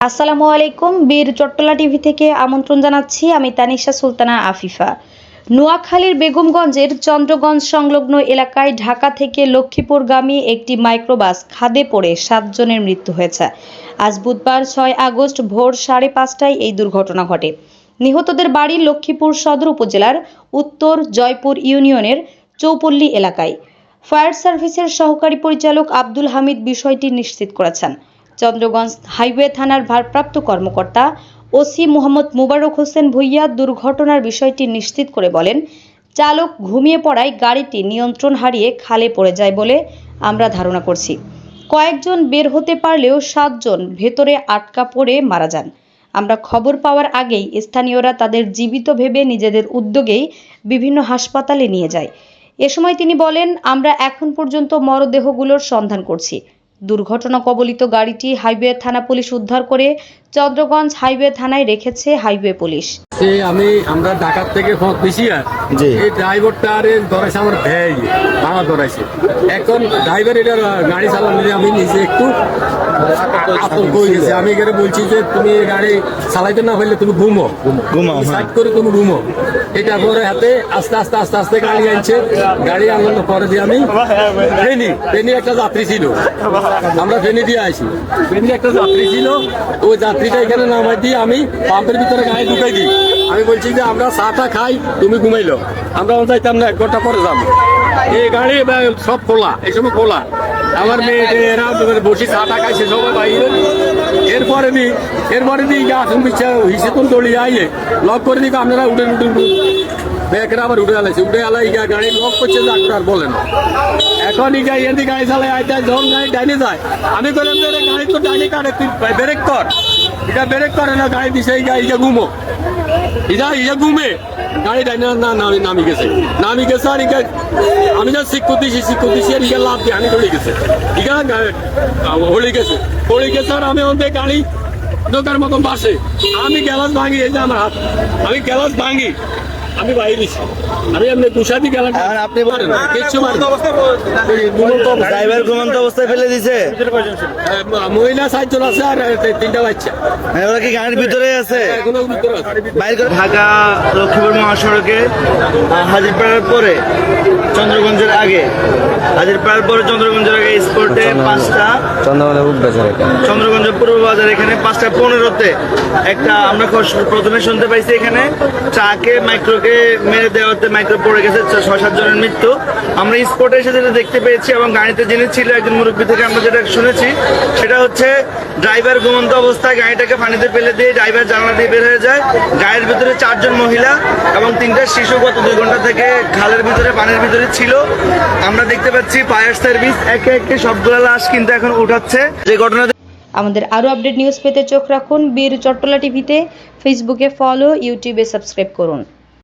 আসসালামু আলাইকুম, বীর চট্টলা টিভি থেকে আমন্ত্রণ জানাচ্ছি আমি তানিশা সুলতানা আফিফা। নোয়াখালীর বেগমগঞ্জের চন্দ্রগঞ্জ সংলগ্ন এলাকায় ঢাকা থেকে লক্ষ্মীপুরগামী একটি মাইক্রোবাস খাদে পড়ে সাতজনের মৃত্যু হয়েছে। আজ বুধবার ছয় আগস্ট ভোর সাড়ে পাঁচটায় এই দুর্ঘটনা ঘটে। নিহতদের বাড়ি লক্ষ্মীপুর সদর উপজেলার উত্তর জয়পুর ইউনিয়নের চৌপল্লী এলাকায়। ফায়ার সার্ভিসের সহকারী পরিচালক আব্দুল হামিদ বিষয়টি নিশ্চিত করেছেন। চন্দ্রগঞ্জ হাইওয়ে থানার ভারপ্রাপ্ত কর্মকর্তা ওসি মোহাম্মদ মুবারক হোসেন ভুইয়া দুর্ঘটনার বিষয়টি নিশ্চিত করে বলেন, চালক ঘুমিয়ে পড়ায় গাড়িটি নিয়ন্ত্রণ হারিয়ে খালে পড়ে যায় বলে আমরা ধারণা করছি। কয়েকজন বের হতে পারলেও সাতজন ভেতরে আটকা পড়ে মারা যান। আমরা খবর পাওয়ার আগেই স্থানীয়রা তাদের জীবিত ভেবে নিজেদের উদ্যোগেই বিভিন্ন হাসপাতালে নিয়ে যায়। এ সময় তিনি বলেন আমরা এখন পর্যন্ত মরদেহগুলোর সন্ধান করছি। দুর্ঘটনা কবলিত গাড়িটি হাইওয়ে থানা পুলিশ উদ্ধার করে চন্দ্রগঞ্জ হাইওয়ে থানায় রেখেছে হাইওয়ে পুলিশ। আমি আমরা ঢাকার থেকে ফোন দিছি আর। এই ড্রাইভারটা আরে ধরাইছে আমার ভ্যাই আমার ধরাইছে এখন ড্রাইভার এটা গাড়ি চালানো আমি নিজে একটু আতঙ্ক হয়ে গেছে। আমি এখানে বলছি যে তুমি এই গাড়ি চালাইতে না পারলে তুমি ঘুমো। সাইড করে তুমি ঘুমো। এটা পরে হাতে আস্তে আস্তে আস্তে আস্তে গাড়ি আনছে। গাড়ি আনানোর পরে দিয়ে আমি ফেনি ফেনি একটা যাত্রী ছিল। আমরা ফেনি দিয়ে আসি ফেনি একটা যাত্রী ছিল। ওই যাত্রীটা এখানে নামাই দিয়ে আমি পাম্পের ভিতরে গাড়ি ঢুকাই দিই। আমি বলছি যে আমরা চাটা খাই তুমি ঘুমাইলো। আমরা যাইতাম না এক ঘণ্টা পরে যাব। এই গাড়ি সব খোলা, এই সময় খোলা। আমার মেয়ে এরা বসে চাটা খাইছে, সবাই বাইরে। এরপরে নি এরপরে নি আসুন বিচ্ছা হিসেতন দড়ি আইয়ে লক করে দিকে, আপনারা উঠেন উঠেন ব্যাগরা আবার উঠে আলাইছে। উঠে আলাই গিয়া গাড়ি লক করছে, ডাক্তার বলে না। এখন ইগা এদি গাড়ি চালাই আইতে যখন গাড়ি ডাইনে যায়। আমি বললাম যে গাড়ি তো ডাইনে কাটে, তুই ব্রেক কর। এটা ব্রেক করে না, গাড়ি দিছে, এই ইগা ঘুমো ইগা ইগা ঘুমে গাড়ি ডাইনে না নামি নামি গেছে। নামি গেছে আর ইকা আমি যা শিক্ষক দিছি শিক্ষক দিছি, আর ইকা লাভ দিয়ে আমি দৌড়ে গেছে। ইকা হলে গেছে। পড়ে গেছে আর আমি অন্তে গাড়ি দোকার মতন বাসে। আমি গ্যালাস ভাঙি, এই যে আমার হাত। আমি গ্যালাস ভাঙি। আমি বাইরে দিছি আমি এমনি কুষাদি গ্যালাস এখন আপনি বলেন। কিচ্ছু মারেন ড্রাইভার ঘুমন্ত অবস্থায় ফেলে দিছে। মহিলা সাতজন আছে আর তিনটা বাচ্চা। মানে ওরা কি গাড়ির ভিতরে আছে। ঢাকা লক্ষ্মীপুর মহাসড়কে হাজিরপাড়ার পরে চন্দ্রগঞ্জের আগে। হাজিরপাড়ার পরে চন্দ্রগঞ্জের আগে স্পোর্টে পাঁচটা। চন্দ্রগঞ্জ পূর্ব বাজার এখানে পাঁচটা পনেরোতে। একটা আমরা প্রথমে শুনতে পাইছি এখানে ট্রাকে মাইক্রোকে মেরে দেওয়াতে মাইক্রো পড়ে গেছে ছয় সাত জনের মৃত্যু। আমরা স্পটে এসে যেটা দেখতে পেয়েছি এবং গাড়িতে যিনি ছিল একজন মুরব্বী থেকে আমরা যেটা শুনেছি, সেটা হচ্ছে ড্রাইভার ঘুমন্ত অবস্থায় গাড়িটাকে পানিতে ফেলে দিয়ে ড্রাইভার জানলা দিয়ে বের হয়ে যায়। গাড়ির ভিতরে চারজন মহিলা এবং তিনটা শিশু গত দুই ঘণ্টা থেকে খালের ভিতরে, পানির ভিতরে ছিল। আমরা দেখতে পাচ্ছি ফায়ার সার্ভিস, একে একে সবগুলা লাশ কিন্তু এখন উঠাচ্ছে। যে ঘটনা আমাদের আরও আপডেট নিউজ পেতে চোখ রাখুন। বীর চট্টলা টিভিতে ফেসবুকে ফলো ইউটিউবে সাবস্ক্রাইব করুন।